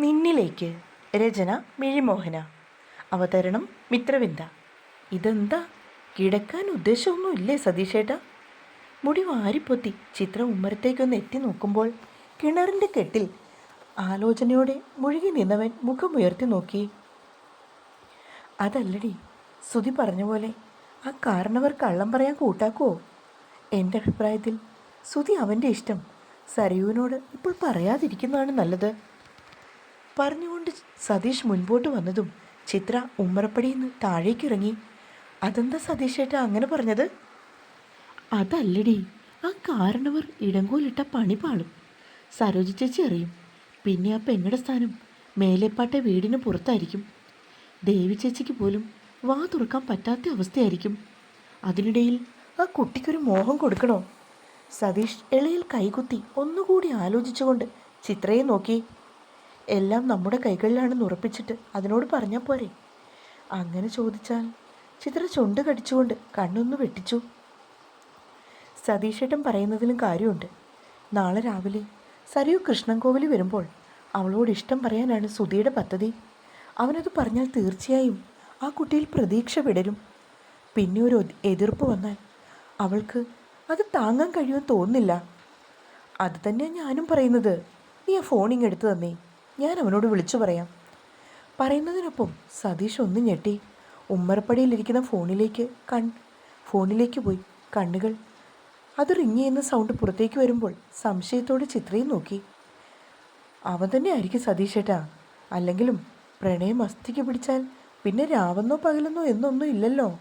നിന്നിലേക്ക് രചന മിഴിമോഹന. അവതരണം മിത്രവിന്ദ. ഇതെന്താ? കിടക്കാൻ ഉദ്ദേശമൊന്നുമില്ലേ സതീഷേട്ടാ? മുടി വാരിപ്പൊത്തി ചിത്ര ഉമ്മരത്തേക്കൊന്ന് എത്തി നോക്കുമ്പോൾ കിണറിന്റെ കെട്ടിൽ ആലോചനയോടെ മുഴുകി നിന്നവൻ മുഖമുയർത്തി നോക്കി. അതല്ലടി സുധി പറഞ്ഞ പോലെ ആ കാരണവർ കള്ളം പറയാൻ കൂട്ടാക്കുവോ? എന്റെ അഭിപ്രായത്തിൽ സുധി അവന്റെ ഇഷ്ടം സരയുവിനോട് ഇപ്പോൾ പറയാതിരിക്കുന്നതാണ് നല്ലത്. പറഞ്ഞുകൊണ്ട് സതീഷ് മുൻപോട്ട് വന്നതും ചിത്ര ഉമ്മറപ്പടിയിൽ നിന്ന് താഴേക്കിറങ്ങി അതെന്താ സതീഷേട്ടാ അങ്ങനെ പറഞ്ഞത്? അതല്ലടി ആ കാരണവർ ഇടങ്കോലിട്ട പണി പാളും. സരോജ ചേച്ചി അറിയും. പിന്നെ ആ പെങ്ങളുടെ സ്ഥാനം മേലെപ്പാട്ട വീടിന് പുറത്തായിരിക്കും. ദേവി ചേച്ചിക്ക് പോലും വാ തുറക്കാൻ പറ്റാത്ത അവസ്ഥയായിരിക്കും. അതിനിടയിൽ ആ കുട്ടിക്കൊരു മോഹം കൊടുക്കണോ? സതീഷ് എളിയിൽ കൈകുത്തി ഒന്നുകൂടി ആലോചിച്ചുകൊണ്ട് ചിത്രയെ നോക്കി. എല്ലാം നമ്മുടെ കൈകളിലാണെന്ന് ഉറപ്പിച്ചിട്ട് അതിനോട് പറഞ്ഞാൽ പോരെ. അങ്ങനെ ചോദിച്ചാൽ ചിത്ര ചുണ്ട് കടിച്ചുകൊണ്ട് കണ്ണൊന്ന് വെട്ടിച്ചു. സതീഷേട്ടൻ പറയുന്നതിലും കാര്യമുണ്ട്. നാളെ രാവിലെ സരയു കൃഷ്ണൻകോവിൽ വരുമ്പോൾ അവളോട് ഇഷ്ടം പറയാനാണ് സുധിയുടെ പദ്ധതി. അവനത് പറഞ്ഞാൽ തീർച്ചയായും ആ കുട്ടിയിൽ പ്രതീക്ഷ വിടരും. പിന്നെ ഒരു എതിർപ്പ് വന്നാൽ അവൾക്ക് അത് താങ്ങാൻ കഴിയുമെന്ന് തോന്നുന്നില്ല. അത് തന്നെയാണ് ഞാനും പറയുന്നത്. നീ ആ ഫോണിങ് എടുത്തു തന്നേ. ഞാൻ അവനോട് വിളിച്ചു പറയാം. പറയുന്നതിനൊപ്പം സതീഷ് ഒന്ന് ഞെട്ടി. ഉമ്മറപ്പടിയിലിരിക്കുന്ന ഫോണിലേക്ക് കൺ ഫോണിലേക്ക് പോയി. കണ്ണുകൾ അത് റിങ് ചെയ്യുന്ന സൗണ്ട് പുറത്തേക്ക് വരുമ്പോൾ സംശയത്തോടെ ചിത്രയും നോക്കി. അവൻ തന്നെ ആയിരിക്കും സതീഷേട്ടാ. അല്ലെങ്കിലും പ്രണയം അസ്ഥിക്ക് പിടിച്ചാൽ പിന്നെ രാവെന്നോ പകലെന്നോ എന്നൊന്നും ഇല്ലല്ലോ.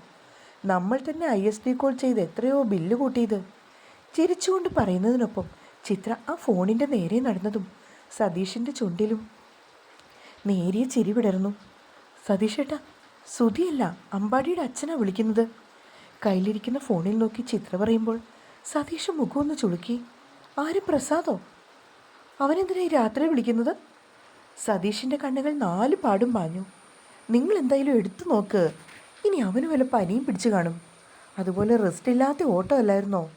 നമ്മൾ തന്നെ ഐ എസ് ഡി കോൾ ചെയ്ത് എത്രയോ ബില്ല് കൂട്ടിയത്. ചിരിച്ചുകൊണ്ട് പറയുന്നതിനൊപ്പം ചിത്ര ആ ഫോണിന്റെ നേരെ നടന്നതും സതീഷിന്റെ ചുണ്ടിലും. നേരിയ ചിരി വിടർന്നു. സതീഷേട്ടാ സുധിയല്ല അമ്പാടിയുടെ അച്ഛനാ വിളിക്കുന്നത്. കയ്യിലിരിക്കുന്ന ഫോണിൽ നോക്കി ചിത്ര പറയുമ്പോൾ സതീഷ് മുഖമൊന്ന് ചുളുക്കി. ആര് പ്രസാദോ? അവനെന്തിനാ ഈ രാത്രി വിളിക്കുന്നത്? സതീഷിന്റെ കണ്ണുകൾ നാല് പാടും പാഞ്ഞു. നിങ്ങൾ എന്തായാലും എടുത്തു നോക്ക്. ഇനി അവന് വല്ല പനിയും പിടിച്ചു കാണും. അതുപോലെ റെസ്റ്റ് ഇല്ലാത്ത ഓട്ടോ അല്ലായിരുന്നോ?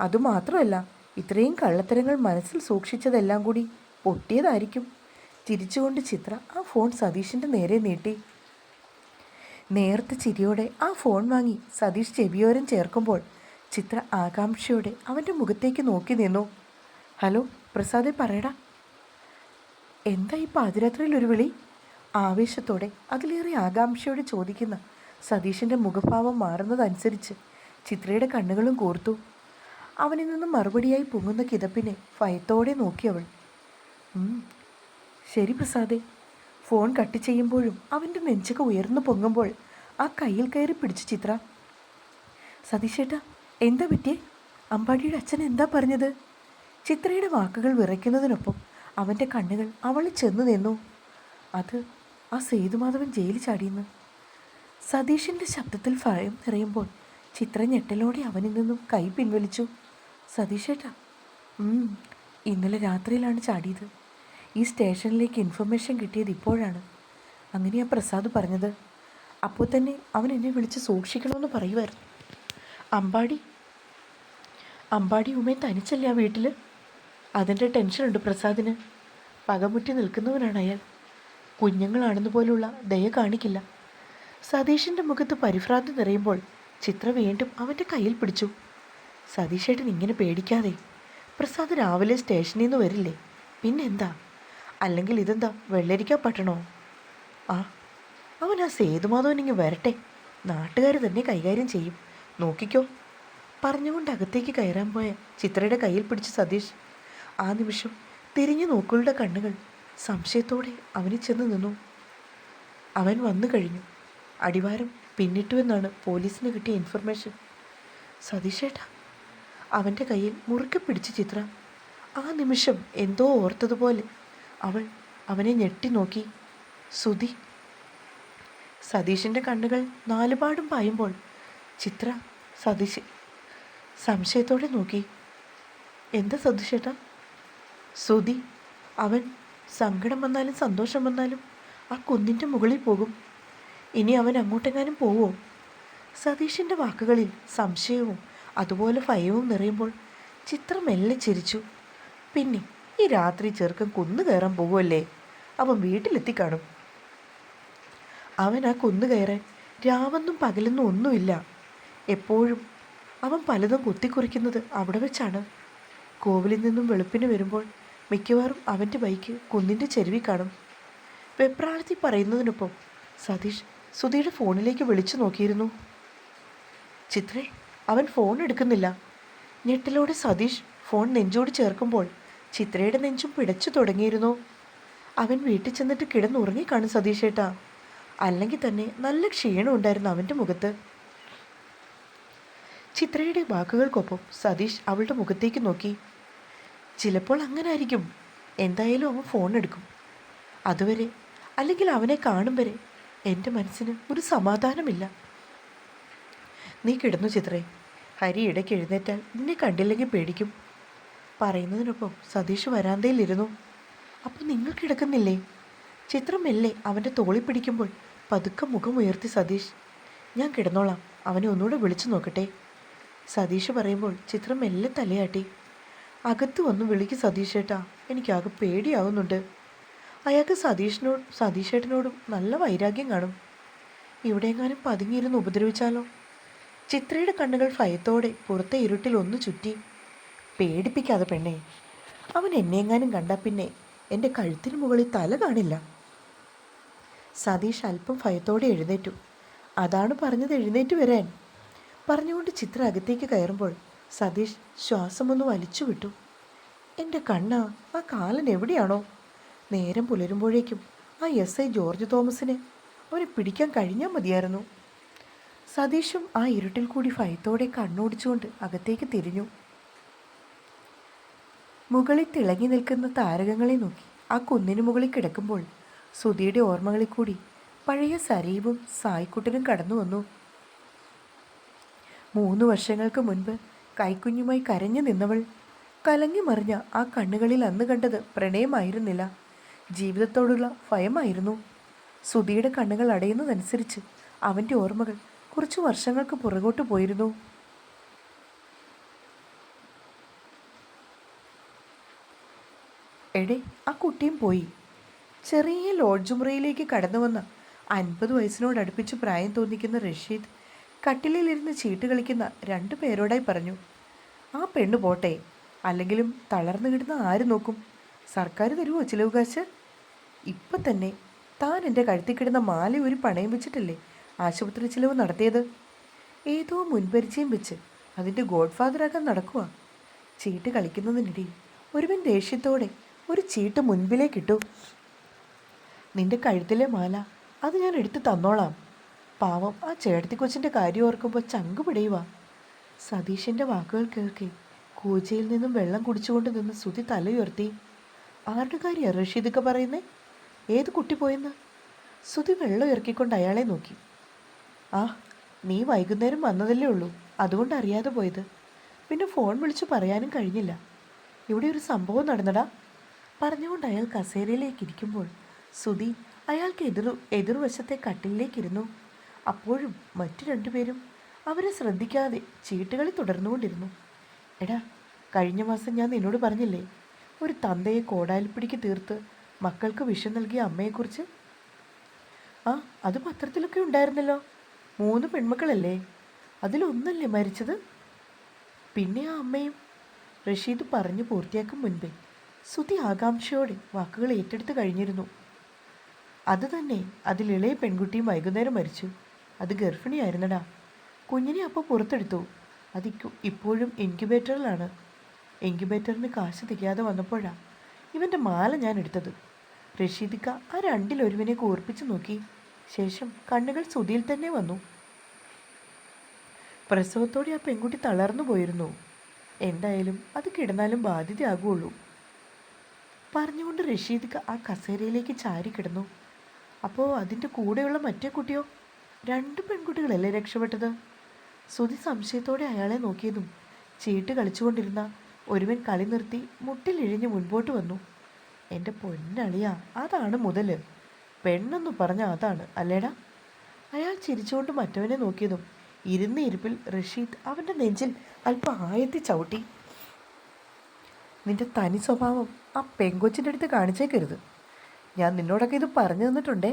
അതുമാത്രമല്ല ഇത്രയും കള്ളത്തരങ്ങൾ മനസ്സിൽ സൂക്ഷിച്ചതെല്ലാം കൂടി പൊട്ടിയതായിരിക്കും. ചിരിച്ചുകൊണ്ട് ചിത്ര ആ ഫോൺ സതീഷിന്റെ നേരെ നീട്ടി. നേർത്ത ചിരിയോടെ ആ ഫോൺ വാങ്ങി സതീഷ് ചെവിയോരം ചേർക്കുമ്പോൾ ചിത്ര ആകാംക്ഷയോടെ അവന്റെ മുഖത്തേക്ക് നോക്കി നിന്നു. ഹലോ പ്രസാദെ പറയടാ. എന്താ ഈ പാതിരാത്രിയിൽ ഒരു വിളി? ആവേശത്തോടെ അതിലേറെ ആകാംക്ഷയോടെ ചോദിക്കുന്ന സതീഷിന്റെ മുഖഭാവം മാറുന്നതനുസരിച്ച് ചിത്രയുടെ കണ്ണുകളും കോർത്തു. അവനിൽ നിന്നും മറുപടിയായി പൊങ്ങുന്ന കിതപ്പിനെ ഭയത്തോടെ നോക്കി അവൾ. "ഉം, ശരി പ്രസാദേ. ഫോൺ കട്ട് ചെയ്യുമ്പോഴും അവന്റെ നെഞ്ചൊക്കെ ഉയർന്നു പൊങ്ങുമ്പോൾ ആ കയ്യിൽ കയറി പിടിച്ച ചിത്ര. സതീഷേട്ടാ എന്താ പറ്റിയേ? അമ്പാടിയുടെ അച്ഛൻ എന്താ പറഞ്ഞത്? ചിത്രയുടെ വാക്കുകൾ വിറയ്ക്കുന്നതിനൊപ്പം അവന്റെ കണ്ണുകൾ അവളിൽ ചെന്നു നിന്നു. അത് ആ സേതുമാധവൻ ജയിലിൽ ചാടിയെന്ന്. സതീഷിന്റെ ശബ്ദത്തിൽ ഭയം നിറയുമ്പോൾ ചിത്ര ഞെട്ടലോടെ അവനിൽ നിന്നും കൈ പിൻവലിച്ചു. സതീഷേട്ടാ ഇന്നലെ രാത്രിയിലാണ് ചാടിയത്. ഈ സ്റ്റേഷനിലേക്ക് ഇൻഫർമേഷൻ കിട്ടിയത് ഇപ്പോഴാണ്. അങ്ങനെയാ പ്രസാദ് പറഞ്ഞത്. അപ്പോൾ തന്നെ അവൻ എന്നെ വിളിച്ച് സൂക്ഷിക്കണമെന്ന് പറയുമായിരുന്നു അമ്പാടി? അമ്പാടി ഉമയും തനിച്ചല്ല ആ വീട്ടിൽ അതിന്റെ ടെൻഷനുണ്ട് പ്രസാദിന്. പകമുറ്റി നിൽക്കുന്നവനാണ് അയാൾ. കുഞ്ഞുങ്ങളാണെന്ന് പോലുള്ള ദയ കാണിക്കില്ല. സതീഷിന്റെ മുഖത്ത് പരിഭ്രാന്തി നിറയുമ്പോൾ ചിത്ര വീണ്ടും അവന്റെ കയ്യിൽ പിടിച്ചു. സതീഷേട്ടൻ ഇങ്ങനെ പേടിക്കാതെ പ്രസാദ് രാവിലെ സ്റ്റേഷനിൽ നിന്ന് വരില്ലേ? പിന്നെന്താ? അല്ലെങ്കിൽ ഇതെന്താ വെള്ളരിക്ക പട്ടണോ? ആ അവൻ ആ സേതുമാധവൻ ഇങ്ങ് വരട്ടെ. നാട്ടുകാർ തന്നെ കൈകാര്യം ചെയ്യും. നോക്കിക്കോ. പറഞ്ഞുകൊണ്ട് അകത്തേക്ക് കയറാൻ പോയ ചിത്രയുടെ കയ്യിൽ പിടിച്ച് സതീഷ്. ആ നിമിഷം തിരിഞ്ഞു നോക്കുകളുടെ കണ്ണുകൾ സംശയത്തോടെ അവനിൽ ചെന്ന് നിന്നു. അവൻ വന്നു കഴിഞ്ഞു. അടിവാരം പിന്നിട്ടുവെന്നാണ് പോലീസിന് കിട്ടിയ ഇൻഫർമേഷൻ സതീഷേട്ടാ അവന്റെ കയ്യിൽ മുറുക്കെ പിടിച്ച് ചിത്ര. ആ നിമിഷം എന്തോ ഓർത്തതുപോലെ അവൾ അവനെ ഞെട്ടി നോക്കി. സുധി. സതീഷിന്റെ കണ്ണുകൾ നാലുപാടും പായുമ്പോൾ ചിത്ര സതീഷ് സംശയത്തോടെ നോക്കി. എന്താ സതീഷേട്ടാ? സുധി അവൻ സങ്കടം വന്നാലും സന്തോഷം വന്നാലും ആ കുന്നിന്റെ മുകളിൽ പോകും. ഇനി അവൻ അങ്ങോട്ടെങ്ങാനും പോവോ? സതീഷിന്റെ വാക്കുകളിൽ സംശയവും അതുപോലെ ഭയവും നിറയുമ്പോൾ ചിത്രം മെല്ലെ ചിരിച്ചു. പിന്നെ ഈ രാത്രി ചെറുക്കൻ കുന്നു കയറാൻ പോകുമല്ലേ അവൻ വീട്ടിലെത്തി കാണും. അവൻ ആ കുന്നു കയറാൻ. രാവെന്നും പകലെന്നും ഒന്നുമില്ല. എപ്പോഴും അവൻ പലതും കുത്തിക്കുറിക്കുന്നത് അവിടെ വെച്ചാണ്. കോവിലിൽ നിന്നും വെളുപ്പിന് വരുമ്പോൾ മിക്കവാറും അവന്റെ ബൈക്ക് കുന്നിന്റെ ചെരുവി കാണും. വെപ്രാളത്തിൽ പറയുന്നതിനൊപ്പം സതീഷ് സുധിയുടെ ഫോണിലേക്ക് വിളിച്ചു നോക്കിയിരുന്നു. ചിത്രേ അവൻ ഫോൺ എടുക്കുന്നില്ല. ഞെട്ടലോടെ സതീഷ് ഫോൺ നെഞ്ചോട് ചേർക്കുമ്പോൾ ചിത്രയുടെ നെഞ്ചും പിടച്ചു തുടങ്ങിയിരുന്നു. അവൻ വീട്ടിൽ ചെന്നിട്ട് കിടന്നുറങ്ങിക്കാണും സതീഷേട്ടാ. അല്ലെങ്കിൽ തന്നെ നല്ല ക്ഷീണം ഉണ്ടായിരുന്നു അവന്റെ മുഖത്ത്. ചിത്രയുടെ വാക്കുകൾക്കൊപ്പം സതീഷ് അവളുടെ മുഖത്തേക്ക് നോക്കി. ചിലപ്പോൾ അങ്ങനെ ആയിരിക്കും എന്തായാലും അവൻ ഫോൺ എടുക്കും. അതുവരെ അല്ലെങ്കിൽ അവനെ കാണും വരെ എന്റെ മനസ്സിന് ഒരു സമാധാനമില്ല. നീ കിടന്നു ചിത്രേ. ഹരി ഇടയ്ക്ക് എഴുന്നേറ്റാൽ നിന്നെ കണ്ടില്ലെങ്കിൽ പേടിക്കും. പറയുന്നതിനൊപ്പം സതീഷ് വരാന്തയിലിരുന്നു. അപ്പോൾ നിങ്ങൾ കിടക്കുന്നില്ലേ? ചിത്രം മെല്ലെ അവന്റെ തോളി പിടിക്കുമ്പോൾ പതുക്കെ മുഖം ഉയർത്തി സതീഷ്. ഞാൻ കിടന്നോളാം. അവനെ ഒന്നുകൂടെ വിളിച്ചു നോക്കട്ടെ. സതീഷ് പറയുമ്പോൾ ചിത്രം മെല്ലെ തലയാട്ടി. അകത്ത് വന്ന് വിളിക്ക് സതീഷേട്ടാ. എനിക്കാകെ പേടിയാവുന്നുണ്ട്. അയാൾക്ക് സതീഷിനോട് സതീഷേട്ടനോടും നല്ല വൈരാഗ്യം കാണും. ഇവിടെയെങ്ങാനും പതുങ്ങിയിരുന്ന് ഉപദ്രവിച്ചാലോ? ചിത്രയുടെ കണ്ണുകൾ ഭയത്തോടെ പുറത്തെ ഇരുട്ടിൽ ഒന്ന് ചുറ്റി. പേടിപ്പിക്കാതെ പെണ്ണേ അവൻ എന്നെങ്ങാനും കണ്ടാൽ പിന്നെ എന്റെ കഴുത്തിന് മുകളിൽ തല കാണില്ല. സതീഷ് അല്പം ഭയത്തോടെ എഴുന്നേറ്റു. അതാണ് പറഞ്ഞത് എഴുന്നേറ്റ് വരാൻ. പറഞ്ഞുകൊണ്ട് ചിത്ര അകത്തേക്ക് കയറുമ്പോൾ സതീഷ് ശ്വാസമൊന്ന് വലിച്ചു വിട്ടു. എന്റെ കണ്ണ ആ കാലൻ എവിടെയാണോ? നേരം പുലരുമ്പോഴേക്കും ആ എസ് ഐ ജോർജ് തോമസിനെ അവനെ പിടിക്കാൻ കഴിഞ്ഞാൽ മതിയായിരുന്നു. സതീഷും ആ ഇരുട്ടിൽ കൂടി ഭയത്തോടെ കണ്ണോടിച്ചുകൊണ്ട് അകത്തേക്ക് തിരിഞ്ഞു. മുകളിൽ തിളങ്ങി നിൽക്കുന്ന താരകങ്ങളെ നോക്കി. ആ കുന്നിന് മുകളിൽ കിടക്കുമ്പോൾ സുധിയുടെ ഓർമ്മകളിൽ കൂടി പഴയ സരീവും സായിക്കുട്ടനും കടന്നു വന്നു. മൂന്ന് വർഷങ്ങൾക്ക് മുൻപ് കൈക്കുഞ്ഞുമായി കരഞ്ഞു നിന്നവൾ കലങ്ങി മറിഞ്ഞ ആ കണ്ണുകളിൽ അന്ന് കണ്ടത് പ്രണയമായിരുന്നില്ല. ജീവിതത്തോടുള്ള ഭയമായിരുന്നു. സുധിയുടെ കണ്ണുകൾ അടയുന്നതനുസരിച്ച് അവന്റെ ഓർമ്മകൾ കുറച്ച് വർഷങ്ങൾക്ക് പുറകോട്ട് പോയിരുന്നു. എടേ ആ കുട്ടിയും പോയി. ചെറിയ ലോഡ്ജ് മുറിയിലേക്ക് കടന്നു വന്ന അൻപത് വയസ്സിനോട് അടുപ്പിച്ച് പ്രായം തോന്നിക്കുന്ന റഷീദ് കട്ടിലിലിരുന്ന് ചീട്ട് കളിക്കുന്ന രണ്ടു പേരോടായി പറഞ്ഞു ആ പെണ്ണ് പോട്ടെ അല്ലെങ്കിലും തളർന്നു കിടന്ന ആര് നോക്കും? സർക്കാർ തരുമോ ചിലവ് കാശ്? ഇപ്പം തന്നെ താൻ എന്റെ കഴുത്തിൽ കിടന്ന മാല ഒരു പണയം വെച്ചിട്ടല്ലേ ആശുപത്രി ചിലവ് നടത്തിയത്? ഏതോ മുൻപരിചയം വെച്ച് അതിന്റെ ഗോഡ് ഫാദറാക്കാൻ നടക്കുക ചീട്ട് കളിക്കുന്നതിനിടയിൽ ഒരുവൻ ദേഷ്യത്തോടെ ഒരു ചീട്ട് മുൻപിലേക്കിട്ടു. നിന്റെ കഴുത്തിലെ മാല അത് ഞാൻ എടുത്തു തന്നോളാം. പാവം ആ ചേട്ടത്തി കൊച്ചിന്റെ കാര്യം ഓർക്കുമ്പോൾ ചങ്ക് പിടയുക സതീഷിന്റെ വാക്കുകൾ കേൾക്കെ കൂജയിൽ നിന്നും വെള്ളം കുടിച്ചുകൊണ്ട് നിന്ന് സുതി തലയുയർത്തി. ആരുടെ കാര്യം റഷീദൊക്കെ പറയുന്നേ? ഏത് കുട്ടി പോയെന്ന്? സുതി വെള്ളം ഇറക്കിക്കൊണ്ട് അയാളെ നോക്കി. ആ നീ വൈകുന്നേരം വന്നതല്ലേ ഉള്ളൂ. അതുകൊണ്ട് അറിയാതെ പോയത്. പിന്നെ ഫോൺ വിളിച്ച് പറയാനും കഴിഞ്ഞില്ല. ഇവിടെ ഒരു സംഭവം നടന്നടാ. പറഞ്ഞുകൊണ്ട് അയാൾ കസേരയിലേക്ക് ഇരിക്കുമ്പോൾ സുധി അയാൾക്ക് എതിർ എതിർവശത്തെ കട്ടിലിലേക്കിരുന്നു. അപ്പോഴും മറ്റു രണ്ടുപേരും അവരെ ശ്രദ്ധിക്കാതെ ചീട്ടുകളി തുടർന്നുകൊണ്ടിരുന്നു. എടാ കഴിഞ്ഞ മാസം ഞാൻ നിന്നോട് പറഞ്ഞില്ലേ ഒരു തന്തയെ കോടാലിപ്പിടിക്ക് തീർത്ത് മക്കൾക്ക് വിഷം നൽകിയ അമ്മയെക്കുറിച്ച്? ആ അത് പത്രത്തിലൊക്കെ ഉണ്ടായിരുന്നല്ലോ. മൂന്ന് പെൺമക്കളല്ലേ അതിലൊന്നല്ലേ മരിച്ചത്? പിന്നെ ആ അമ്മയും റഷീദ് പറഞ്ഞു പൂർത്തിയാക്കും മുൻപേ. സുതി ആകാംക്ഷയോടെ വാക്കുകൾ ഏറ്റെടുത്ത് കഴിഞ്ഞിരുന്നു. അതുതന്നെ അതിൽ ഇളയ പെൺകുട്ടിയും വൈകുന്നേരം മരിച്ചു. അത് ഗർഭിണിയായിരുന്നടാ. കുഞ്ഞിനെ അപ്പോൾ പുറത്തെടുത്തു. അത് ഇപ്പോഴും ഇൻക്യുബേറ്ററിലാണ്. ഇൻക്യുബേറ്ററിന് കാശ് തികയാതെ വന്നപ്പോഴാണ് ഇവന്റെ മാല ഞാൻ എടുത്തത്. റഷീദിക്ക ആ രണ്ടിലൊരുവിനെ കൂർപ്പിച്ച് നോക്കി. ശേഷം കണ്ണുകൾ സുതിയിൽ തന്നെ വന്നു. പ്രസവത്തോടെ ആ പെൺകുട്ടി തളർന്നു പോയിരുന്നു. എന്തായാലും അത് കിടന്നാലും ബാധ്യതയാകുള്ളൂ. പറഞ്ഞുകൊണ്ട് റഷീദ് ആ കസേരയിലേക്ക് ചാരി കിടന്നു. അപ്പോൾ അതിന്റെ കൂടെയുള്ള മറ്റേ കുട്ടിയോ? രണ്ട് പെൺകുട്ടികളല്ലേ രക്ഷപ്പെട്ടത്? സുധി സംശയത്തോടെ അയാളെ നോക്കിയതും ചീട്ട് കളിച്ചുകൊണ്ടിരുന്ന ഒരുവൻ കളി നിർത്തി മുട്ടിലിഴിഞ്ഞ് മുൻപോട്ട് വന്നു. എന്റെ പൊന്നളിയ അതാണ് മുതൽ പെണ്ണെന്ന് പറഞ്ഞ അതാണ് അല്ലേടാ? അയാൾ ചിരിച്ചുകൊണ്ട് മറ്റവനെ നോക്കിയതും ഇരുന്ന ഇരിപ്പിൽ റഷീദ് അവന്റെ നെഞ്ചിൽ അല്പം ആയത്തി ചവിട്ടി നിന്റെ തനി സ്വഭാവം ആ പെങ്കൊച്ചിന്റെ അടുത്ത് കാണിച്ചേക്കരുത്. ഞാൻ നിന്നോടൊക്കെ ഇത് പറഞ്ഞു തന്നിട്ടുണ്ടേ.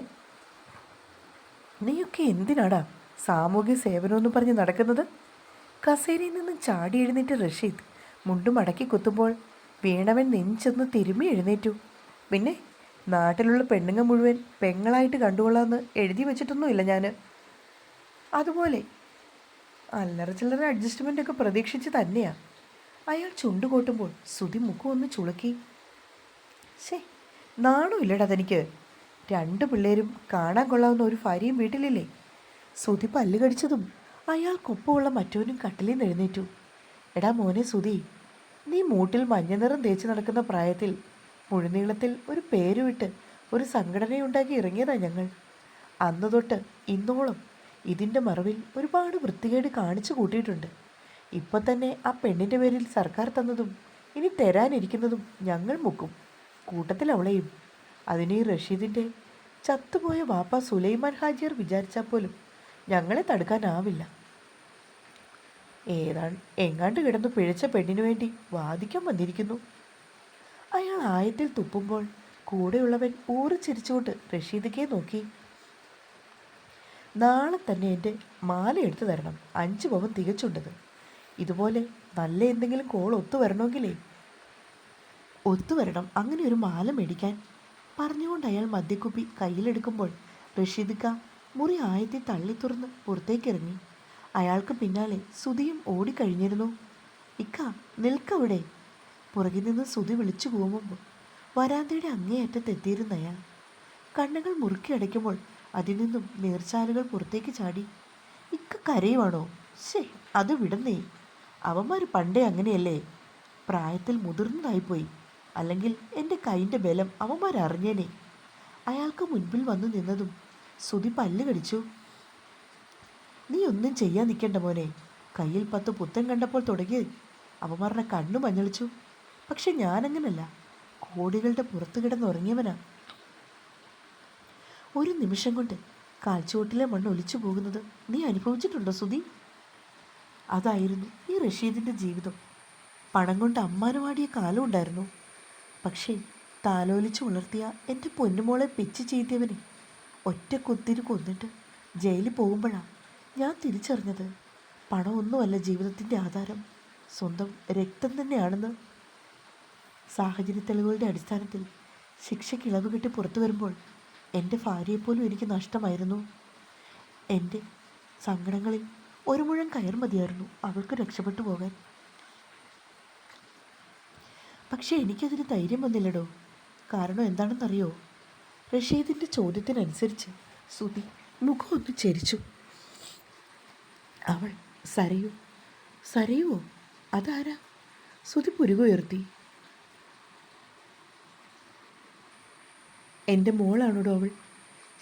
നീയൊക്കെ എന്തിനാടാ സാമൂഹ്യ സേവനമെന്ന് പറഞ്ഞ് നടക്കുന്നത്? കസേരയിൽ നിന്ന് ചാടി എഴുന്നേറ്റ് റഷീദ് മുണ്ടും മടക്കി കുത്തുമ്പോൾ വീണവൻ നെഞ്ചെന്ന് തിരുമ്മി എഴുന്നേറ്റു. പിന്നെ നാട്ടിലുള്ള പെണ്ണുങ്ങൾ മുഴുവൻ പെങ്ങളായിട്ട് കണ്ടുകൊള്ളാമെന്ന് എഴുതി വെച്ചിട്ടൊന്നുമില്ല ഞാൻ അതുപോലെ അല്ലറ ചില്ലറ അഡ്ജസ്റ്റ്മെന്റൊക്കെ പ്രതീക്ഷിച്ച് തന്നെയാ. അയാൾ ചുണ്ടുകൂട്ടുമ്പോൾ ശ്രുതി മുഖം ഒന്ന് ചുളുക്കി. ശേ നാണമില്ലടാ തനിക്ക്. രണ്ട് പിള്ളേരും കാണാൻ കൊള്ളാവുന്ന ഒരു ഭാര്യയും വീട്ടിലില്ലേ? ശ്രുതി പല്ല് കടിച്ചതും അയാൾക്കൊപ്പമുള്ള മറ്റവനും കട്ടിലിൽ എഴുന്നേറ്റു. എടാ മോനെ സുതി നീ മൂട്ടിൽ മഞ്ഞ നിറം തേച്ച് നടക്കുന്ന പ്രായത്തിൽ മുഴുനീളത്തിൽ ഒരു പേരുവിട്ട് ഒരു സംഘടനയുണ്ടാക്കി ഇറങ്ങിയതാ ഞങ്ങൾ. അന്ന് തൊട്ട് ഇന്നോളം ഇതിന്റെ മറവിൽ ഒരുപാട് വൃത്തികേട് കാണിച്ചു കൂട്ടിയിട്ടുണ്ട്. ഇപ്പം തന്നെ ആ പെണ്ണിന്റെ പേരിൽ സർക്കാർ തന്നതും ഇനി തരാനിരിക്കുന്നതും ഞങ്ങൾ മുക്കും. കൂട്ടത്തിൽ അവളെയും അതിന് റഷീദിന്റെ ചത്തുപോയ വാപ്പ സുലൈമാൻ ഹാജിയർ വിചാരിച്ചാൽ പോലും ഞങ്ങളെ തടുക്കാനാവില്ല. ഏതാണ് എങ്ങാണ്ട് കിടന്ന് പിഴച്ച പെണ്ണിനു വേണ്ടി വാദിക്കാൻ വന്നിരിക്കുന്നു. അയാൾ ആയത്തിൽ തുപ്പുമ്പോൾ കൂടെയുള്ളവൻ ഊറി ചിരിച്ചുകൊണ്ട് റഷീദിക്കെ നോക്കി. നാളെ തന്നെ എന്റെ മാല എടുത്തു തരണം. അഞ്ച് പവൻ തികച്ചുണ്ടത്. ഇതുപോലെ നല്ല എന്തെങ്കിലും കോൾ ഒത്തു വരണമെങ്കിലേ? ഒത്തു വരണം. അങ്ങനെ ഒരു മാല മേടിക്കാൻ പറഞ്ഞുകൊണ്ട് അയാൾ മദ്യക്കുപ്പി കയ്യിലെടുക്കുമ്പോൾ റഷീദിക്ക മുറി ആയത്തെ തള്ളി തുറന്ന് പുറത്തേക്കിറങ്ങി അയാൾക്ക് പിന്നാലെ സുതിയും ഓടിക്കഴിഞ്ഞിരുന്നു. ഇക്ക നിൽക്കവിടെ. പുറകിൽ നിന്ന് സുതി വിളിച്ചു പോകുമ്പോൾ വരാന്തയുടെ അങ്ങേയറ്റത്തെത്തിയിരുന്ന അയാൾ കണ്ണുകൾ മുറുക്കി അടയ്ക്കുമ്പോൾ അതിൽ നിന്നും നേർച്ചാലുകൾ പുറത്തേക്ക് ചാടി ഇക്ക കരയുവാണോ? ശേ അത് വിടുന്നേ. അവന്മാർ പണ്ടേ അങ്ങനെയല്ലേ? പ്രായത്തിൽ മുതിർന്നതായിപ്പോയി. അല്ലെങ്കിൽ എന്റെ കൈന്റെ ബലം അവന്മാർ അറിഞ്ഞേനെ. അയാൾക്ക് മുൻപിൽ വന്നു നിന്നതും സുതി പല്ല് കടിച്ചു. നീ ഒന്നും ചെയ്യാൻ നിൽക്കേണ്ട മോനെ. കയ്യിൽ പത്ത് പുത്തൻ കണ്ടപ്പോൾ തുടങ്ങി. അവന്മാരുടെ കണ്ണു മഞ്ഞളിച്ചു. പക്ഷെ ഞാനങ്ങനല്ല. കോടികളുടെ പുറത്ത് കിടന്നുറങ്ങിയവനാ ഒരു നിമിഷം കൊണ്ട് കാൽച്ചുവട്ടിലെ മണ്ണ് ഒലിച്ചു പോകുന്നത് നീ അനുഭവിച്ചിട്ടുണ്ടോ സുധി അതായിരുന്നു ഈ റഷീദിന്റെ ജീവിതം. പണം കൊണ്ട് അമ്മാനമാടിയ കാലം ഉണ്ടായിരുന്നു. പക്ഷേ താലോലിച്ച് ഉണർത്തിയ എന്റെ പൊന്നുമോളെ പിച്ച് ചീത്തിയവനെ ഒറ്റ കുത്തിരി കൊന്നിട്ട് ജയിലിൽ പോകുമ്പോഴാണ് ഞാൻ തിരിച്ചറിഞ്ഞത്. പണമൊന്നുമല്ല ജീവിതത്തിന്റെ ആധാരം. സ്വന്തം രക്തം തന്നെയാണെന്ന്. സാഹചര്യ തെളിവുകളുടെ അടിസ്ഥാനത്തിൽ ശിക്ഷയ്ക്ക് ഇളവ് കിട്ടി പുറത്തു വരുമ്പോൾ എന്റെ ഭാര്യയെപ്പോലും എനിക്ക് നഷ്ടമായിരുന്നു. എന്റെ സങ്കടങ്ങളിൽ ഒരു മുഴം കയർ മതിയായിരുന്നു അവൾക്ക് രക്ഷപ്പെട്ടു പോകാൻ. പക്ഷേ എനിക്കതിന് ധൈര്യം വന്നില്ലടോ. കാരണം എന്താണെന്നറിയോ? റഷീദിന്റെ ചോദ്യത്തിനനുസരിച്ച് സുതി മുഖം ഒന്ന് ചരിച്ചു. അവൾ സരയു സരയുവോ? അതാരാ? സുതി പുരുകുയർത്തി എന്റെ മോളാണോടോ അവൾ?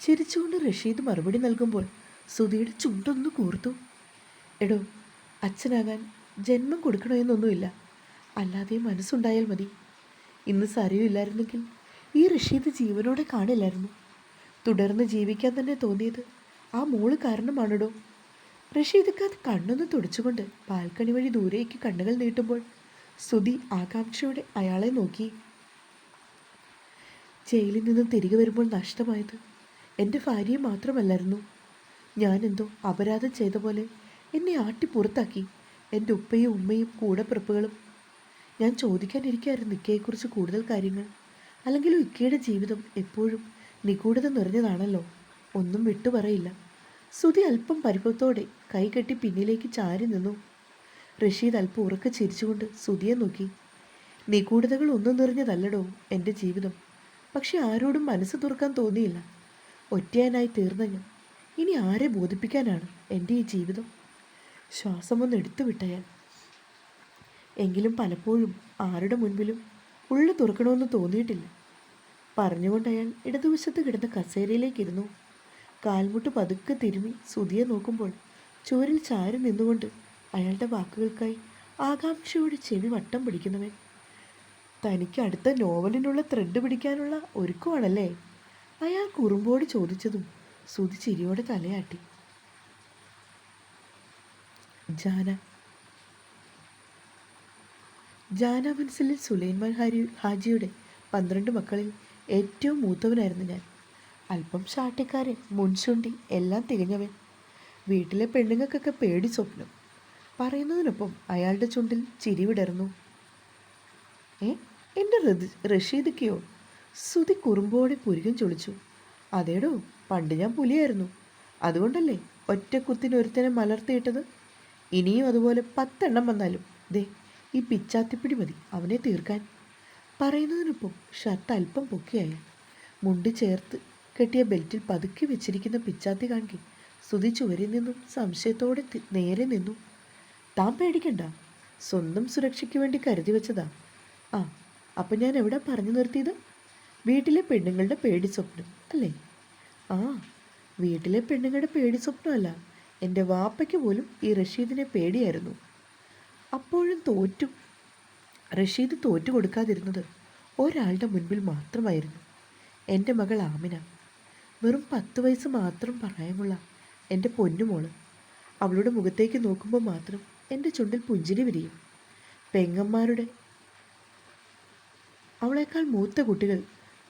ചിരിച്ചുകൊണ്ട് റഷീദ് മറുപടി നൽകുമ്പോൾ സുധിയുടെ ചുണ്ടൊന്ന് കൂർത്തു. എടോ അച്ഛനാകാൻ ജന്മം കൊടുക്കണമെന്നൊന്നുമില്ല അല്ലാതെ മനസ്സുണ്ടായാൽ മതി. ഇന്ന് സരയു ഇല്ലായിരുന്നെങ്കിൽ ഈ റഷീദ് ജീവനോടെ കാണില്ലായിരുന്നു. തുടർന്ന് ജീവിക്കാൻ തന്നെ തോന്നിയത് ആ മോൾ കാരണമാണെടോ. റഷീദക്ക് അത് കണ്ണൊന്ന് തുടച്ചുകൊണ്ട് ബാൽക്കണി വഴി ദൂരേക്ക് കണ്ണുകൾ നീട്ടുമ്പോൾ സുധി ആകാംക്ഷയോടെ അയാളെ നോക്കി. ജയിലിൽ നിന്നും തിരികെ വരുമ്പോൾ നഷ്ടമായത് എന്റെ ഭാര്യയെ മാത്രമല്ലായിരുന്നു. ഞാനെന്തോ അപരാധം ചെയ്ത പോലെ എന്നെ ആട്ടി പുറത്താക്കി. എന്റെ ഉപ്പയും ഉമ്മയും കൂടപ്പിറപ്പുകളും. ഞാൻ ചോദിക്കാനിരിക്കായിരുന്നു ഇക്കയെക്കുറിച്ച് കൂടുതൽ കാര്യങ്ങൾ. അല്ലെങ്കിൽ ഇക്കയുടെ ജീവിതം എപ്പോഴും നിഗൂഢത നിറഞ്ഞതാണല്ലോ. ഒന്നും വിട്ടുപറയില്ല. സുധി അല്പം പരിഭവത്തോടെ കൈകെട്ടി പിന്നിലേക്ക് ചാരി നിന്നു. റഷീദ് അല്പം ഉറക്കെ ചിരിച്ചുകൊണ്ട് സുധിയെ നോക്കി. നിഗൂഢതകൾ ഒന്നും നിറഞ്ഞതല്ലടോ എന്റെ ജീവിതം. പക്ഷെ ആരോടും മനസ്സ് തുറക്കാൻ തോന്നിയില്ല. ഒറ്റയാനായി തീർന്ന ഞാൻ ഇനി ആരെ ബോധിപ്പിക്കാനാണ് എന്റെ ഈ ജീവിതം? ശ്വാസമൊന്ന് എടുത്തു വിട്ടയാൽ. എങ്കിലും പലപ്പോഴും ആരുടെ മുൻപിലും ഉള്ളു തുറക്കണമെന്ന് തോന്നിയിട്ടില്ല. പറഞ്ഞുകൊണ്ട് അയാൾ ഇടതുവശത്ത് കിടന്ന കസേരയിലേക്കിരുന്നു. കാൽമുട്ട് പതുക്കെ തിരുമി സുതിയെ നോക്കുമ്പോൾ ചുവരിൽ ചാരി നിന്നുകൊണ്ട് അയാളുടെ വാക്കുകൾക്കായി ആകാംക്ഷയോടെ ചെവി വട്ടം പിടിക്കുന്നവൻ. തനിക്ക് അടുത്ത നോവലിനുള്ള ത്രെഡ് പിടിക്കാനുള്ള ഒരുക്കമാണല്ലേ? അയാൾ കുറുമ്പോട് ചോദിച്ചതും സുതി ചിരിയോടെ തലയാട്ടി. ജാന. ജാന മനസ്സിലിൽ സുലൈമാൻ ഹാരി ഹാജിയുടെ പന്ത്രണ്ട് മക്കളിൽ ഏറ്റവും മൂത്തവനായിരുന്നു ഞാൻ. അല്പം ഷാട്ടിക്കാരൻ മുൻചുണ്ടി എല്ലാം തികഞ്ഞവൻ. വീട്ടിലെ പെണ്ണുങ്ങൾക്കൊക്കെ പേടി സ്വപ്നം. പറയുന്നതിനൊപ്പം അയാളുടെ ചുണ്ടിൽ ചിരി വിടർന്നു. ഏ എന്റെ റഷീദയ്ക്കയോ സുതി കുറുമ്പോടെ പുരുകം ചൊളിച്ചു. അതേടോ പണ്ട് ഞാൻ പുലിയായിരുന്നു. അതുകൊണ്ടല്ലേ ഒറ്റക്കുത്തിനൊരുത്തനെ മലർത്തിയിട്ടത്? ഇനിയും അതുപോലെ പത്തെണ്ണം വന്നാലും ദേ ഈ പിച്ചാത്തിപ്പിടി മതി അവനെ തീർക്കാൻ. പറയുന്നതിനൊപ്പം ഷർട്ട് അല്പം പൊക്കിയായ. മുണ്ട് ചേർത്ത് കെട്ടിയ ബെൽറ്റിൽ പതുക്കി വെച്ചിരിക്കുന്ന പിച്ചാത്തി കാണിക്കെ. സുതി ചുവരിൽ നിന്നും സംശയത്തോടെ നേരെ നിന്നു. താൻ പേടിക്കണ്ട സ്വന്തം സുരക്ഷയ്ക്ക് വേണ്ടി കരുതി വെച്ചതാ. ആ അപ്പം ഞാൻ എവിടെ പറഞ്ഞു നിർത്തിയത്? വീട്ടിലെ പെണ്ണുങ്ങളുടെ പേടി സ്വപ്നം അല്ലേ? ആ വീട്ടിലെ പെണ്ണുങ്ങളുടെ പേടി സ്വപ്നമല്ല എന്റെ വാപ്പയ്ക്ക് പോലും ഈ റഷീദിനെ പേടിയായിരുന്നു. അപ്പോഴും തോറ്റു. റഷീദ് തോറ്റു കൊടുക്കാതിരുന്നത് ഒരാളുടെ മുൻപിൽ മാത്രമായിരുന്നു. എന്റെ മകൾ ആമിന. വെറും പത്ത് വയസ്സ് മാത്രം പ്രായമുള്ള എന്റെ പൊന്നുമോൾ. അവളുടെ മുഖത്തേക്ക് നോക്കുമ്പോൾ മാത്രം എന്റെ ചുണ്ടിൽ പുഞ്ചിരി വിരിയും. പെങ്ങന്മാരുടെ അവളേക്കാൾ മൂത്ത കുട്ടികൾ.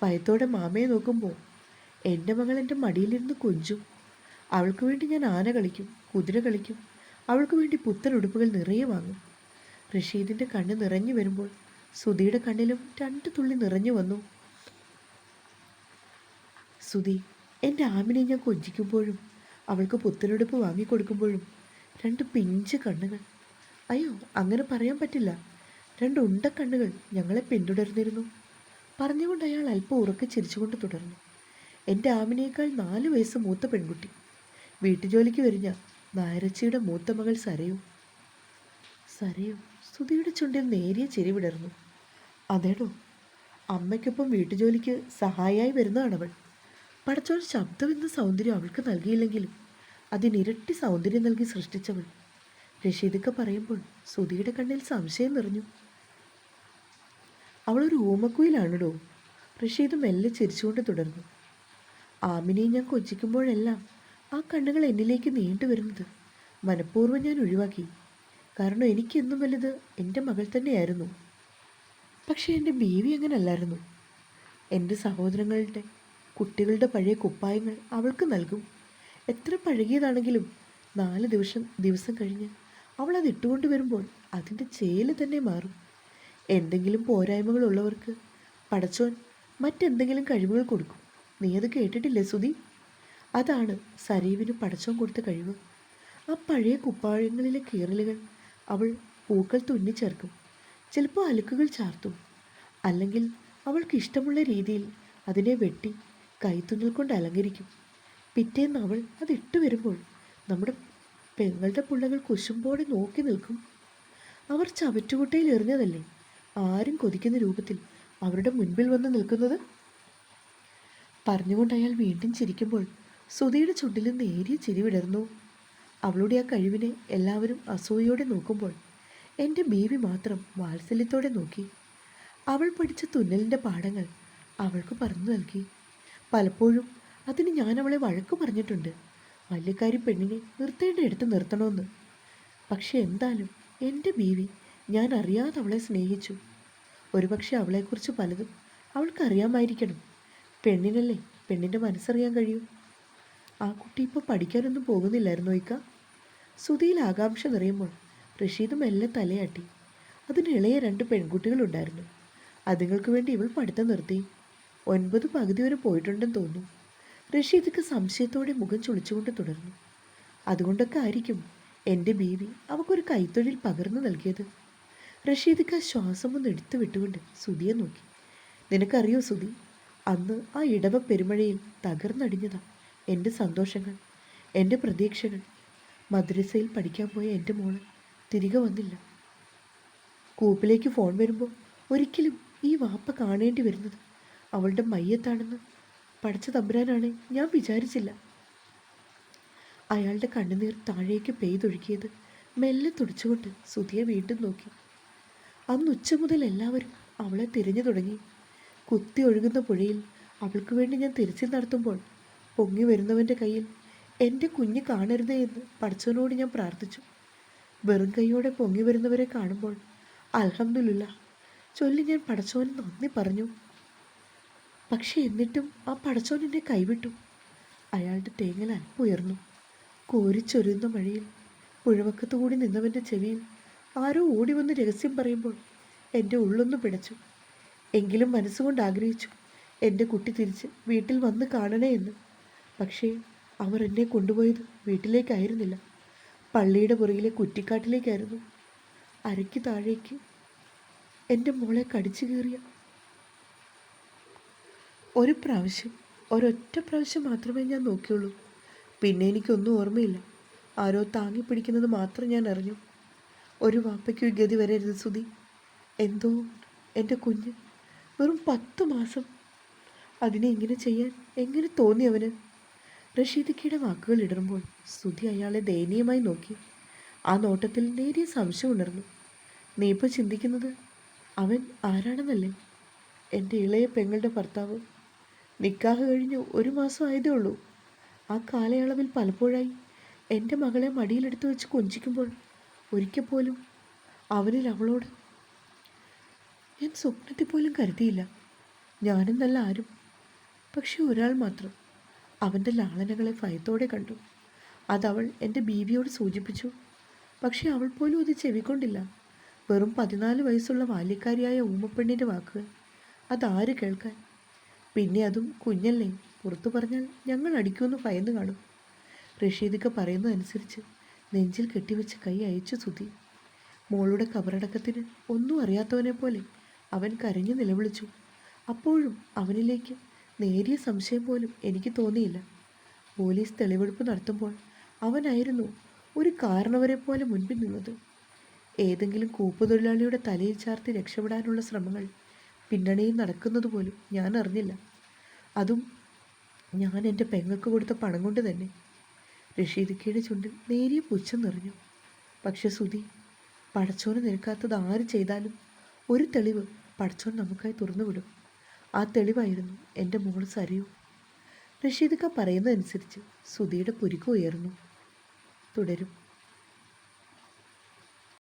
ഭയത്തോടെ മാമയെ നോക്കുമ്പോൾ എന്റെ മകൾ എന്റെ മടിയിലിരുന്ന് കൊഞ്ചും അവൾക്ക് വേണ്ടി ഞാൻ ആന കളിക്കും കുതിര കളിക്കും. അവൾക്ക് വേണ്ടി പുത്തൻ ഉടുപ്പുകൾ നിറയെ വാങ്ങും. റഷീദിന്റെ കണ്ണ് നിറഞ്ഞു വരുമ്പോൾ സുധിയുടെ കണ്ണിലും രണ്ട് തുള്ളി നിറഞ്ഞു വന്നു. സുധി എന്റെ ആമിനെ ഞാൻ കൊഞ്ചിക്കുമ്പോഴും അവൾക്ക് പുത്തനുടുപ്പ് വാങ്ങിക്കൊടുക്കുമ്പോഴും രണ്ട് പിഞ്ച് കണ്ണുകൾ. അയ്യോ അങ്ങനെ പറയാൻ പറ്റില്ല. രണ്ട് ഉണ്ട കണ്ണുകൾ ഞങ്ങളെ പിന്തുടർന്നിരുന്നു. പറഞ്ഞുകൊണ്ട് അയാൾ അല്പം ഉറക്കെ ചിരിച്ചുകൊണ്ട് തുടർന്നു. എന്റെ ആമിനേക്കാൾ നാല് വയസ്സ് മൂത്ത പെൺകുട്ടി. വീട്ടുജോലിക്ക് വരുന്ന നായരച്ചിയുടെ മൂത്ത മകൾ സരയു. സരയു സുധിയുടെ ചുണ്ടിൽ നേരിയ ചിരി വിടർന്നു. അതേടോ അമ്മയ്ക്കൊപ്പം വീട്ടുജോലിക്ക് സഹായിയായി വരുന്നതാണവൾ. പടച്ചോൻ ശബ്ദമെന്ന സൗന്ദര്യം അവൾക്ക് നൽകിയില്ലെങ്കിലും അതിനിരട്ടി സൗന്ദര്യം നൽകി സൃഷ്ടിച്ചവൾ. രഷീദൊക്കെ പറയുമ്പോൾ സുധിയുടെ കണ്ണിൽ സംശയം നിറഞ്ഞു. അവളൊരു ഊമക്കുയിലാണിടോ. റഷീദ് മെല്ലെ ചിരിച്ചുകൊണ്ട് തുടർന്നു. ആമിനെ ഞാൻ കൊഞ്ചിക്കുമ്പോഴെല്ലാം ആ കണ്ണുകൾ എന്നിലേക്ക് നീണ്ടുവരുന്നത് മനഃപൂർവം ഞാൻ ഒഴിവാക്കി. കാരണം എനിക്കെന്നും വലുത് എന്റെ മകൾ തന്നെയായിരുന്നു. പക്ഷേ എന്റെ ബീവി അങ്ങനല്ലായിരുന്നു. എന്റെ സഹോദരങ്ങളുടെ കുട്ടികളുടെ പഴയ കുപ്പായങ്ങൾ അവൾക്ക് നൽകും. എത്ര പഴകിയതാണെങ്കിലും നാല് ദിവസം ദിവസം കഴിഞ്ഞ് അവൾ അത് ഇട്ടുകൊണ്ട് വരുമ്പോൾ അതിന്റെ ചേൽ തന്നെ മാറും. എന്തെങ്കിലും പോരായ്മകളുള്ളവർക്ക് പടച്ചോൻ മറ്റെന്തെങ്കിലും കഴിവുകൾ കൊടുക്കും. നീ അത് കേട്ടിട്ടില്ലേ സുധി? അതാണ് സരീവിന് പടച്ചോൻ കൊടുത്ത കഴിവ്. ആ പഴയ കുപ്പായങ്ങളിലെ കീറലുകൾ അവൾ പൂക്കൾ തുന്നിച്ചേർക്കും ചിലപ്പോൾ അലുക്കുകൾ ചാർത്തും. അല്ലെങ്കിൽ അവൾക്ക് ഇഷ്ടമുള്ള രീതിയിൽ അതിനെ വെട്ടി കൈത്തുന്നൽ കൊണ്ട് അലങ്കരിക്കും. പിറ്റേന്ന് അവൾ അതിട്ടു വരുമ്പോൾ നമ്മുടെ പെങ്ങളുടെ പിള്ളകൾ കുശുമ്പോടെ നോക്കി നിൽക്കും. അവർ ചവറ്റുകുട്ടയിൽ എറിഞ്ഞതല്ലേ? ആരും കൊതിക്കുന്ന രൂപത്തിൽ അവരുടെ മുൻപിൽ വന്ന് നിൽക്കുന്നത്? പറഞ്ഞുകൊണ്ട് അയാൾ വീണ്ടും ചിരിക്കുമ്പോൾ സുധിയുടെ ചുണ്ടിൽ നേരിയ ചിരി വിടർന്നു. അവളുടെ ആ കഴിവിനെ എല്ലാവരും അസൂയയോടെ നോക്കുമ്പോൾ എന്റെ ബേബി മാത്രം വാത്സല്യത്തോടെ നോക്കി. അവൾ പഠിച്ച തുന്നലിന്റെ പാഠങ്ങൾ അവൾക്ക് പറഞ്ഞു നൽകി. പലപ്പോഴും അതിന് ഞാൻ അവളെ വഴക്ക് പറഞ്ഞിട്ടുണ്ട്. വല്യക്കാരി പെണ്ണിനെ നിർത്തേണ്ടയിടത്ത് നിർത്തണമെന്ന് പക്ഷെ എന്തായാലും എന്റെ ബീവി ഞാൻ അറിയാതെ അവളെ സ്നേഹിച്ചു. ഒരുപക്ഷെ അവളെക്കുറിച്ച് പലതും അവൾക്കറിയാമായിരിക്കണം. പെണ്ണിനല്ലേ പെണ്ണിന്റെ മനസ്സറിയാൻ കഴിയൂ. ആ കുട്ടി ഇപ്പോൾ പഠിക്കാനൊന്നും പോകുന്നില്ലായിരുന്നു ഇക്ക? സുധിയിൽ ആകാംക്ഷ നിറയുമ്പോൾ റഷീദ് മെല്ലെ തലയാട്ടി. അതിന് ഇളയ രണ്ട് പെൺകുട്ടികളുണ്ടായിരുന്നു. അതുങ്ങൾക്ക് വേണ്ടി ഇവൾ പഠിത്തം നിർത്തി. ഒൻപത് പകുതി വരെ പോയിട്ടുണ്ടെന്ന് തോന്നുന്നു. റഷീദക്ക് സംശയത്തോടെ മുഖം ചുളിച്ചുകൊണ്ട് തുടർന്നു. അതുകൊണ്ടൊക്കെ ആയിരിക്കും എന്റെ ബീവി അവക്കൊരു കൈത്തൊഴിൽ പകർന്നു നൽകിയത്. റഷീദക്ക് ആ ശ്വാസം ഒന്ന് എടുത്തു വിട്ടുകൊണ്ട് സുധിയെ നോക്കി. നിനക്കറിയോ സുധി അന്ന് ആ ഇടവ പെരുമഴയിൽ തകർന്നടിഞ്ഞതാ. എന്റെ സന്തോഷങ്ങൾ എന്റെ പ്രതീക്ഷകൾ. മദ്രസയിൽ പഠിക്കാൻ പോയ എന്റെ മോൾ തിരികെ വന്നില്ല. കൂപ്പിലേക്ക് ഫോൺ വരുമ്പോൾ ഒരിക്കലും ഈ വാപ്പ കാണേണ്ടി വരുന്നത് അവളുടെ മയ്യത്താണെന്ന് പഠിച്ച തമ്പുരാനാണ് ഞാൻ വിചാരിച്ചില്ല. അയാളുടെ കണ്ണുനീർ താഴേക്ക് പെയ്തൊഴുക്കിയത് മെല്ലെ തുടിച്ചുകൊണ്ട് സുധിയെ വീണ്ടും നോക്കി. അന്ന് ഉച്ച മുതൽ എല്ലാവരും അവളെ തിരഞ്ഞു തുടങ്ങി. കുത്തി ഒഴുകുന്ന പുഴയിൽ അവൾക്ക് വേണ്ടി ഞാൻ തിരിച്ചു നടത്തുമ്പോൾ പൊങ്ങി വരുന്നവന്റെ കയ്യിൽ എന്റെ കുഞ്ഞ് കാണരുതേ എന്ന് പഠിച്ചവനോട് ഞാൻ പ്രാർത്ഥിച്ചു. വെറും കൈയോടെ പൊങ്ങി വരുന്നവരെ കാണുമ്പോൾ അൽഹംദുലില്ല ചൊല്ലി ഞാൻ പടച്ചോൻ നന്ദി പറഞ്ഞു. പക്ഷെ എന്നിട്ടും ആ പടച്ചോൻ എന്നെ കൈവിട്ടു. അയാളുടെ തേങ്ങൽ അല്പുയർന്നു കോരിച്ചൊരുന്ന മഴയിൽ പുഴവക്കത്തു കൂടി നിന്നവന്റെ ചെവിയിൽ ആരോ ഓടി വന്ന് രഹസ്യം പറയുമ്പോൾ എന്റെ ഉള്ളൊന്ന് പിടച്ചു. എങ്കിലും മനസ്സുകൊണ്ട് ആഗ്രഹിച്ചു എന്റെ കുട്ടി തിരിച്ച് വീട്ടിൽ വന്ന് കാണണേ എന്ന്. പക്ഷേ അവർ എന്നെ കൊണ്ടുപോയത് വീട്ടിലേക്കായിരുന്നില്ല. പള്ളിയുടെ പുറകിലെ കുറ്റിക്കാട്ടിലേക്കായിരുന്നു. അരയ്ക്ക് താഴേക്ക് എന്റെ മോളെ കടിച്ചു കീറിയ. ഒരു പ്രാവശ്യം ഒരൊറ്റ പ്രാവശ്യം മാത്രമേ ഞാൻ നോക്കിയുള്ളൂ. പിന്നെ എനിക്കൊന്നും ഓർമ്മയില്ല. ആരോ താങ്ങി പിടിക്കുന്നത് മാത്രം ഞാൻ അറിഞ്ഞു. ഒരു വാപ്പയ്ക്ക് ഗതി വരരുത് സുധി. എന്തോ എന്റെ കുഞ്ഞ് വെറും പത്ത് മാസം. അതിനെ ഇങ്ങനെ ചെയ്യാൻ എങ്ങനെ തോന്നി അവന്? റഷീദിക്കയുടെ വാക്കുകൾ ഇടറുമ്പോൾ സുധി അയാളെ ദയനീയമായി നോക്കി. ആ നോട്ടത്തിൽ നേരിയ സംശയം ഉണർന്നു. നീ ഇപ്പോൾ ചിന്തിക്കുന്നത് അവൻ ആരാണെന്നല്ലേ? എന്റെ ഇളയ പെങ്ങളുടെ ഭർത്താവ്. നിക്കാഹ് കഴിഞ്ഞ് ഒരു മാസം ആയതേ ഉള്ളൂ. ആ കാലയളവിൽ പലപ്പോഴായി എന്റെ മകളെ മടിയിലെടുത്ത് വെച്ച് കൊഞ്ചിക്കുമ്പോൾ ഒരിക്കൽ പോലും അവനിൽ അവളോട് ഞാൻ സ്വപ്നത്തിൽ പോലും കരുതിയില്ല. ഞാനെന്നല്ല ആരും. പക്ഷെ ഒരാൾ മാത്രം. അവന്റെ ലാളനകളെ ഭയത്തോടെ കണ്ടു. അതവൾ എന്റെ ബീവിയോട് സൂചിപ്പിച്ചു പക്ഷേ അവൾ പോലും അത് ചെവിക്കൊണ്ടില്ല. വെറും പതിനാല് വയസ്സുള്ള ബാല്യക്കാരിയായ ഊമപ്പെണ്ണിന്റെ വാക്കുകൾ അതാര് കേൾക്കാൻ? പിന്നെ അതും കുഞ്ഞല്ലേ. പുറത്തു പറഞ്ഞാൽ ഞങ്ങൾ അടിക്കുമെന്ന് ഭയന്ന് കാണും. റഷീദിക്ക പറയുന്നതനുസരിച്ച് നെഞ്ചിൽ കെട്ടിവെച്ച കൈ അയച്ചു സുധി. മോളുടെ കബറടക്കത്തിന് ഒന്നും അറിയാത്തവനെ പോലെ അവൻ കരഞ്ഞു നിലവിളിച്ചു. അപ്പോഴും അവനിലേക്ക് നേരിയ സംശയം പോലും എനിക്ക് തോന്നിയില്ല. പോലീസ് തെളിവെടുപ്പ് നടത്തുമ്പോൾ അവനായിരുന്നു ഒരു കാരണവരെ പോലെ മുൻപിൽ നിന്നത്. ഏതെങ്കിലും കൂപ്പുതൊഴിലാളിയുടെ തലയിൽ ചാർത്തി രക്ഷപ്പെടാനുള്ള ശ്രമങ്ങൾ പിന്നണിയിൽ നടക്കുന്നത് പോലും ഞാൻ അറിഞ്ഞില്ല. അതും ഞാൻ എന്റെ പെങ്ങൾക്ക് കൊടുത്ത പണം കൊണ്ട് തന്നെ. റഷീദിക്കയുടെ ചുണ്ടിൽ നേരിയ പുച്ഛം നിറഞ്ഞു. പക്ഷെ സുധി പടച്ചോന് നിൽക്കാത്തത് ആര് ചെയ്താലും ഒരു തെളിവ് പടച്ചോൻ നമുക്കായി തുറന്നുവിടും. ആ തെളിവായിരുന്നു എന്റെ മോൾ സരയു. റഷീദിക്ക പറയുന്നതനുസരിച്ച് സുധിയുടെ പുരുക്കം ഉയർന്നു. തുടരും.